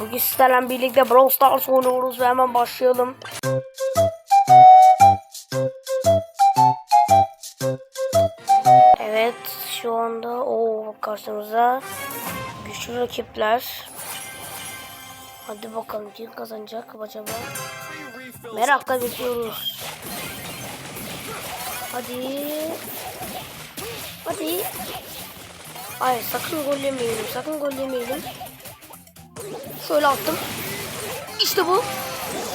Bugün sizlerle birlikte Brawl Stars oynuyoruz ve hemen başlayalım. Evet şu anda o karşımıza güçlü rakipler. Hadi bakalım kim kazanacak acaba? Merakla bekliyoruz. Hadi. Hadi. Hayır sakın gol yemeyelim. Sakın gol yemeyelim. Şöyle attım. İşte bu.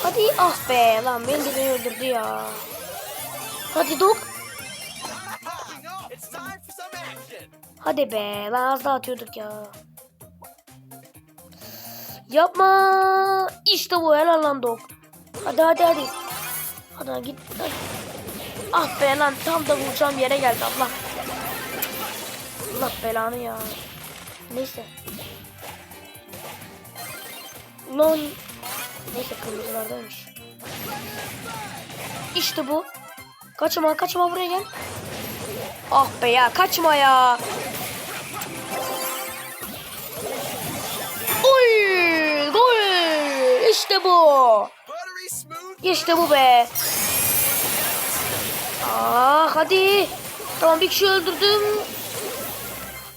Hadi ah be lan beni de öldürdü ya. Hadi Dok. Hadi be lan az daha atıyorduk ya. Yapma. İşte bu helal lan Dok. Hadi hadi hadi. Hadi git. Hadi. Ah be lan tam da vuracağım yere geldi Allah. Allah belanı ya. Neyse. Lan. Neyse kırmızılardaymış. İşte bu. Kaçma kaçma buraya gel. Ah be ya kaçma ya. Oy gol. İşte bu. İşte bu be. Ah hadi. Tamam bir kişi öldürdüm.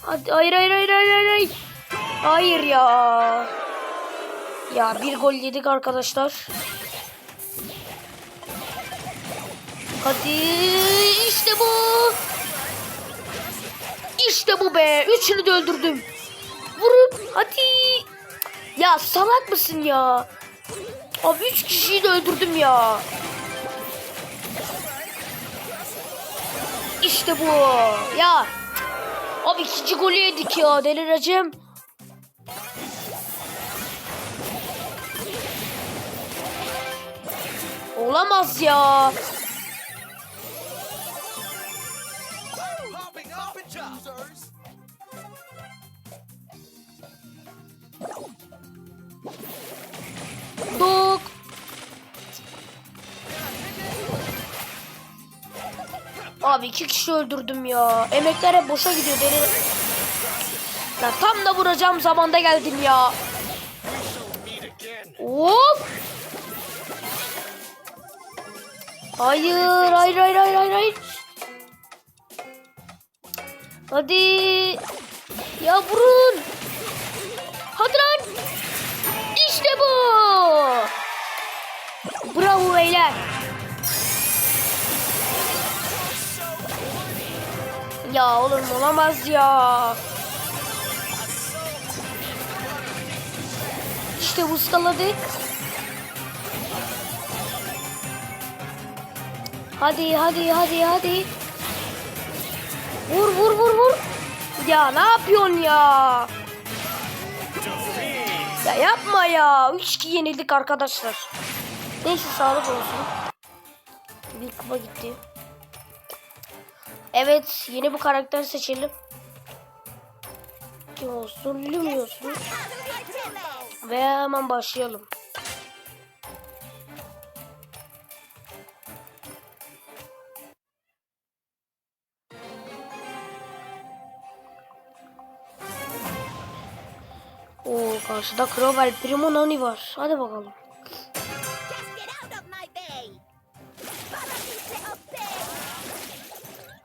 Hadi hayır hayır hayır hayır. Hayır, hayır ya. Ya bir gol yedik arkadaşlar. Hadi işte bu. İşte bu be. Üçünü de öldürdüm. Vurun hadi. Ya salak mısın ya? Abi üç kişiyi de öldürdüm ya. İşte bu. Ya. Abi ikinci golü yedik ya. Delireceğim. Olamaz ya. Dok. Abi iki kişi öldürdüm ya. Emekler hep boşa gidiyor deli. Lan tam da vuracağım zamanda geldim ya. Meet Hayır, hayır, hayır, hayır, hayır, hayır. Hadi. Ya vurun. Hadi lan. İşte bu. Bravo beyler. Ya oğlum olamaz ya. İşte ıskaladık. Hadi hadi hadi hadi. Vur vur vur vur. Ya ne yapıyorsun ya? Ya yapma ya. 3-2 yenildik arkadaşlar. Neyse sağlık olsun. Bir kupa gitti. Evet yeni bir karakter seçelim. Kim olsun? Lumi olsun. Ve hemen başlayalım. Karşıda Crowell Primo Nani var. Hadi bakalım.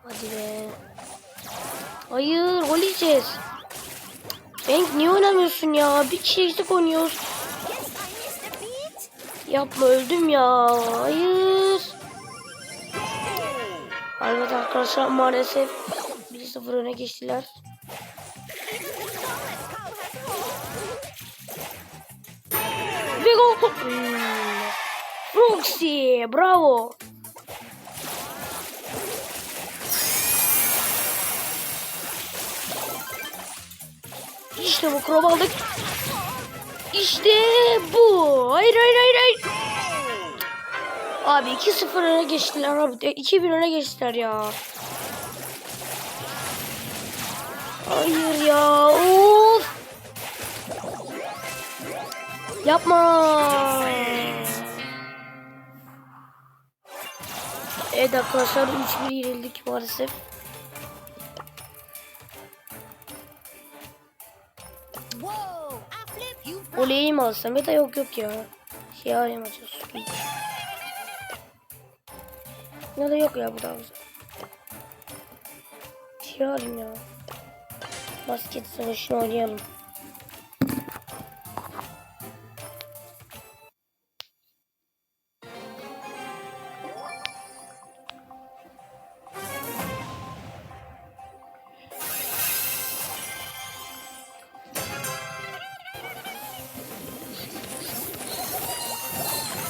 Hadi be. Hayır gol yiyeceğiz. Niye oynamıyorsun ya? Bir kişi eksik oynuyoruz. Yapma öldüm ya. Hayır. Evet arkadaşlar maalesef 1-0 öne geçtiler. Gol. Roxy bravo. İşte bu krop aldık. İşte bu. Hayır hayır hayır hayır. Abi 2-0 öne geçtiler abi. 2-1 öne geçtiler ya. Hayır ya. Of. Yapma. Evet arkadaşlar 3-1 yenildik maalesef. Oleyi mi alsam ya yok yok ya. Şey alayım Squeak. Ya da yok ya bu daha. Şey alayım ya. Basket savaşını oynayalım.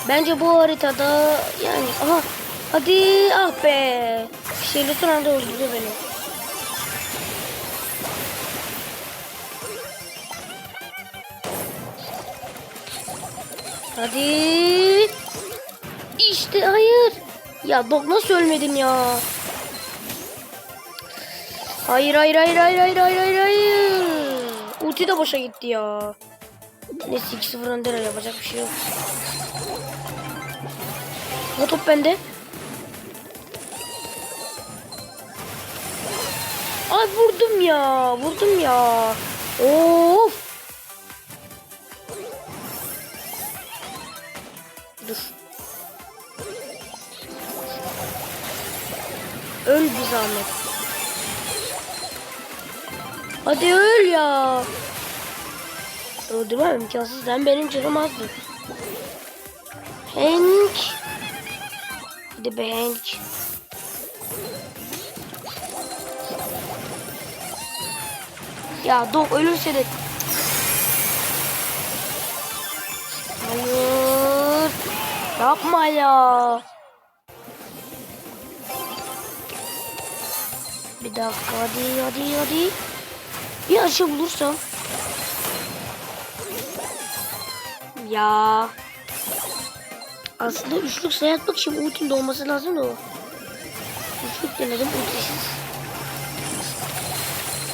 Bence bu haritada yani aha hadi ah be. Şeyli son anda öldürdü beni. Hadi. İşte hayır. Ya Dok nasıl ölmedin ya? Hayır hayır hayır hayır hayır hayır hayır hayır. Ulti de boşa gitti ya. Neyse 2-0 önder yapacak bir şey yok. Bu top bende. Ay vurdum ya. Vurdum ya. Of. Dur. Öl bir zahmet. Hadi öl ya. Öldürmem imkansız. Sen benim canım azdı. Hadi be. Ya Dog ölürse de... Hayır. Yapma ya. Bir dakika hadi hadi hadi. Bir aşı bulursam. Ya. Aslında üçlük sayı atmak için ultinin de olması lazım da o. Üçlük denedim ultisiz.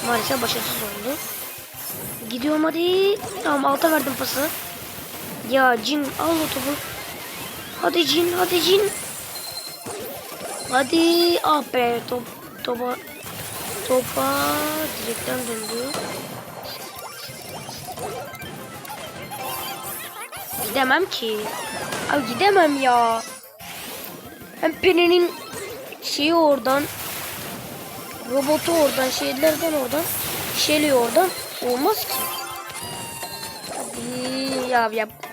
Maalesef başarısız oldu. Gidiyorum hadi. Tamam alta verdim pası. Ya Cin al o topu. Hadi Cin hadi Cin. Hadi ah be top topa topa direkten döndü. Gidemem ki. Abi gidemem ya. Hem Penny'nin şeyi oradan robotu oradan şeylerden oradan Shelly oradan olmaz ki. Hadi ya yap.